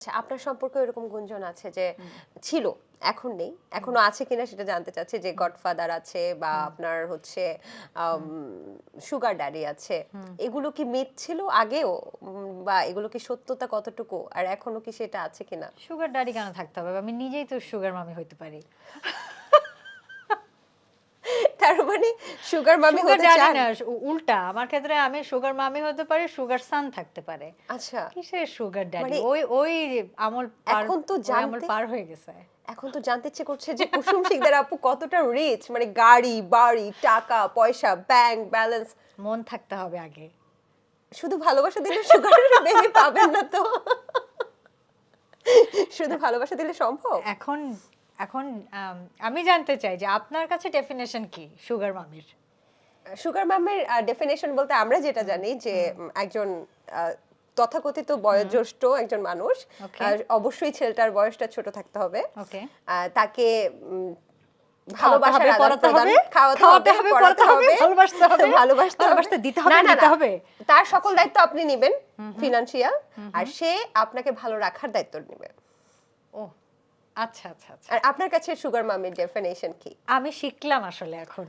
আচ্ছা আপনার সম্পর্কে এরকম গুঞ্জন আছে যে ছিল এখন নেই এখনও আছে কিনা সেটা জানতে চাচ্ছি যে গডফাদার আছে বা আপনার হচ্ছে সুগার ড্যাডি আছে। এগুলো কি মিথ ছিল আগেও? বা এগুলো কি সত্যতা কতটুকু? আর এখনও কি সেটা আছে কিনা? সুগার ড্যাডি কেন থাকতে হবে? আমি নিজেই তো সুগার মামি হইতে পারি। তার মানে সুগার মামি হতে চান? না উল্টা। আমার ক্ষেত্রে আমি সুগার মামি হতে পারি সুগার সান থাকতে পারে। আচ্ছা। কিসের সুগার ড্যাডি মানে ওই ওই আমল এখন তো আমল পার হয়ে গেছে। এখন তো জানতে ইচ্ছে করছে যে কুসুম শিকদার আপু কতটা রিচ মানে গাড়ি বাড়ি টাকা পয়সা ব্যাংক ব্যালেন্স মন থাকতে হবে আগে। শুধু ভালোবাসা দিলে সুগার বেবি পাবেন না তো। শুধু ভালোবাসা দিলে সম্ভব? এখন এখন আমি জানতে চাই যে আপনার কাছে ডেফিনেশন কি সুগার মামির সুগার ম্যামের ডেফিনেশন বলতে আমরা যেটা জানি যে একজন তথাকথিত বয়োজ্যেষ্ঠ একজন মানুষ অবশ্যই ছেলেটার বয়সটা ছোট থাকতে হবে। তাকে। তার সকল দায়িত্ব আপনি নেবেন ফিনান্সিয়াল আর সে আপনাকে ভালো রাখার দায়িত্ব নেবে। ও আচ্ছা আচ্ছা আর আপনার কাছে সুগার মামির ডেফিনেশন কি? আমি শিখলাম আসলে এখন।